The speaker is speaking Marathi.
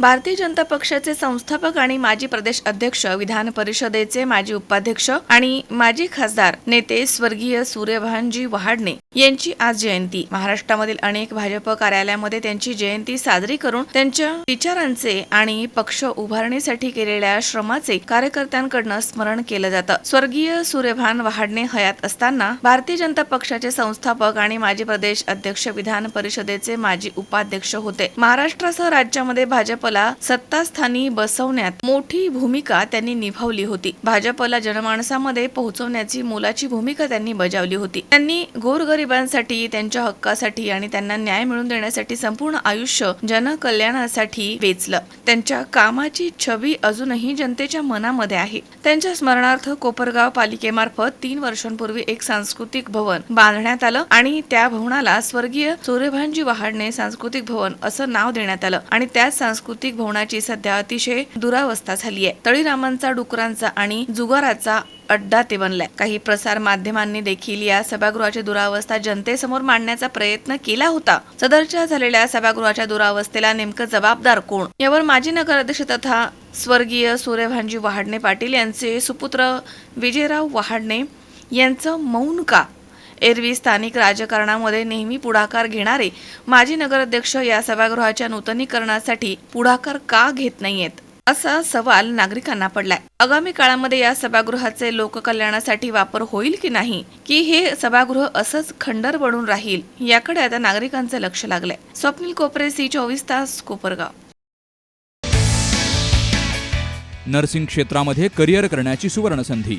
भारतीय जनता पक्षाचे संस्थापक आणि माजी प्रदेश अध्यक्ष विधान परिषदेचे माजी उपाध्यक्ष आणि माजी खासदार नेते स्वर्गीय सूर्यभानजी वहाडणे यांची आज जयंती. महाराष्ट्रामधील अनेक भाजप कार्यालयामध्ये त्यांची जयंती साजरी करून त्यांच्या विचारांचे आणि पक्ष उभारणीसाठी केलेल्या श्रमाचे कार्यकर्त्यांकडनं स्मरण केलं जातं. स्वर्गीय सूर्यभान वहाडणे हयात असताना भारतीय जनता पक्षाचे संस्थापक आणि माजी प्रदेश अध्यक्ष विधान परिषदेचे माजी उपाध्यक्ष होते. महाराष्ट्रासह राज्यामध्ये भाजप भाजपला सत्तास्थानी बसवण्यात मोठी भूमिका त्यांनी निभावली होती. भाजपला जनमानसामध्ये पोहोचवण्याची मोलाची भूमिका त्यांनी बजावली होती. त्यांनी गोरगरिबांसाठी त्यांच्या हक्कासाठी आणि त्यांना न्याय मिळवून देण्यासाठी संपूर्ण आयुष्य जनकल्याणासाठी वेचलं. त्यांच्या कामाची छबी अजूनही जनतेच्या मनामध्ये आहे. त्यांच्या स्मरणार्थ कोपरगाव पालिकेमार्फत तीन वर्षांपूर्वी एक सांस्कृतिक भवन बांधण्यात आलं आणि त्या भवनाला स्वर्गीय सूर्यभानजी वहाडणे सांस्कृतिक भवन असं नाव देण्यात आलं आणि त्याच सांस्कृतिक भवनाची सध्या अतिशय दुरावस्था झाली आहे. तळीरामांचा डुकरांचा आणि जुगाराचा अड्डा ते बनलाय. काही प्रसार माध्यमांनी देखील या सभागृहाची दुरावस्था जनतेसमोर मांडण्याचा प्रयत्न केला होता. सदरच्या झालेल्या सभागृहाच्या दुरावस्थेला नेमकं जबाबदार कोण? यावर माजी नगराध्यक्ष तथा स्वर्गीय सूर्यभानजी वहाडणे पाटील यांचे सुपुत्र विजयराव वहाडणे यांचं मौन का? एरवी स्थानिक राजकारणामध्ये नेहमी पुढाकार घेणारे माजी नगराध्यक्ष या सभागृहाच्या नूतनीकरणासाठी पुढाकार का घेत नाहीयेत? असा सवाल नागरिकांना पडलाय. आगामी काळामध्ये या सभागृहाचे लोककल्याणासाठी वापर होईल की नाही? की हे सभागृह असंच खंडर बनून राहील? याकडे आता नागरिकांचं लक्ष लागलंय. स्वप्नील कोपरे सी चोवीस तास कोपरगाव. नर्सिंग क्षेत्रामध्ये करिअर करण्याची सुवर्णसंधी